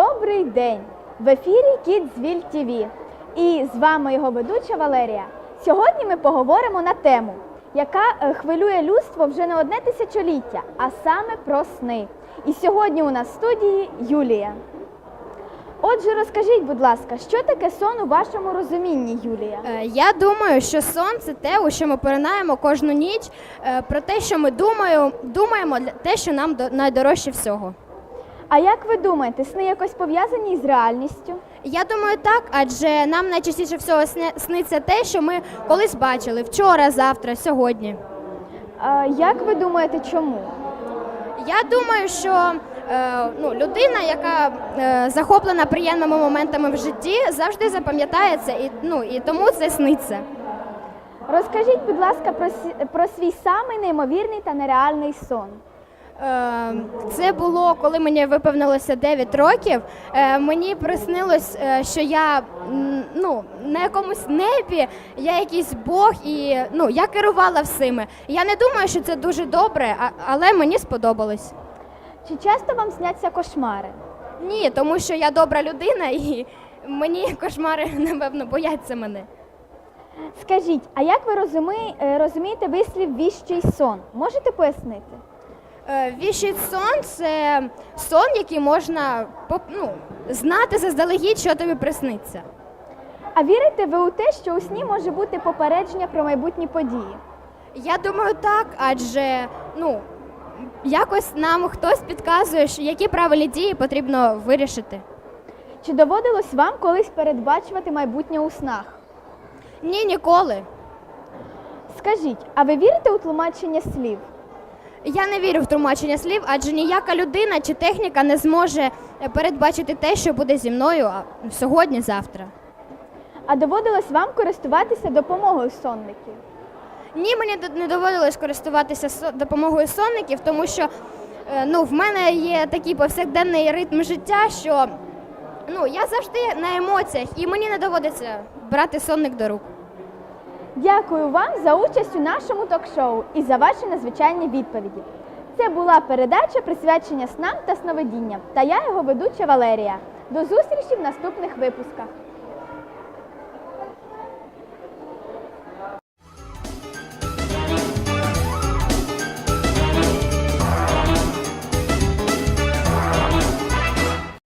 Добрий день! В ефірі Kidsville TV. І з вами його ведуча Валерія. Сьогодні ми поговоримо на тему, яка е, хвилює людство вже не одне тисячоліття, а саме про сни. І сьогодні у нас в студії Юлія. Отже, розкажіть, будь ласка, що таке сон у вашому розумінні, Юлія? Е, Я думаю, що сон це те, у що ми поринаємо кожну ніч, е, про те, що ми думаємо, для- те, що нам до- найдорожче всього. А як ви думаєте, сни якось пов'язані з реальністю? Я думаю, так, адже нам найчастіше всього сниться те, що ми колись бачили вчора, завтра, сьогодні. А, як ви думаєте, чому? Я думаю, що е, ну, людина, яка е, захоплена приємними моментами в житті, завжди запам'ятає це, і, ну, і тому це сниться. Розкажіть, будь ласка, про, про свій самий неймовірний та нереальний сон. Е, Це було коли мені виповнилося 9 років. Е, Мені приснилось, е, що я ну, на якомусь небі, я якийсь Бог, і ну, я керувала всіми. Я не думаю, що це дуже добре, але мені сподобалось. Чи часто вам сняться кошмари? Ні, тому що я добра людина і мені кошмари, напевно, бояться мене. Скажіть, а як ви е, розумієте вислів віщий сон? Можете пояснити? Е, Віщий сон це сон, який можна ну, знати заздалегідь, що тобі присниться. А вірите ви у те, що у сні може бути попередження про майбутні події? Я думаю, так, адже ну якось нам хтось підказує, які правильні дії потрібно вирішити. Чи доводилось вам колись передбачувати майбутнє у снах? Ні, ніколи. Скажіть, а ви вірите у тлумачення слів? Я не вірю в тлумачення слів, адже ніяка людина чи техніка не зможе передбачити те, що буде зі мною сьогодні, завтра. А доводилось вам користуватися допомогою сонників? Ні, мені не доводилось користуватися допомогою сонників, тому що е, ну, в мене є такий повсякденний ритм життя, що ну, я завжди на емоціях, і мені не доводиться брати сонник до рук. Дякую вам за участь у нашому ток-шоу і за ваші надзвичайні відповіді. Це була передача присвячення снам та сновидінням. Та я його ведуча Валерія. До зустрічі в наступних випусках.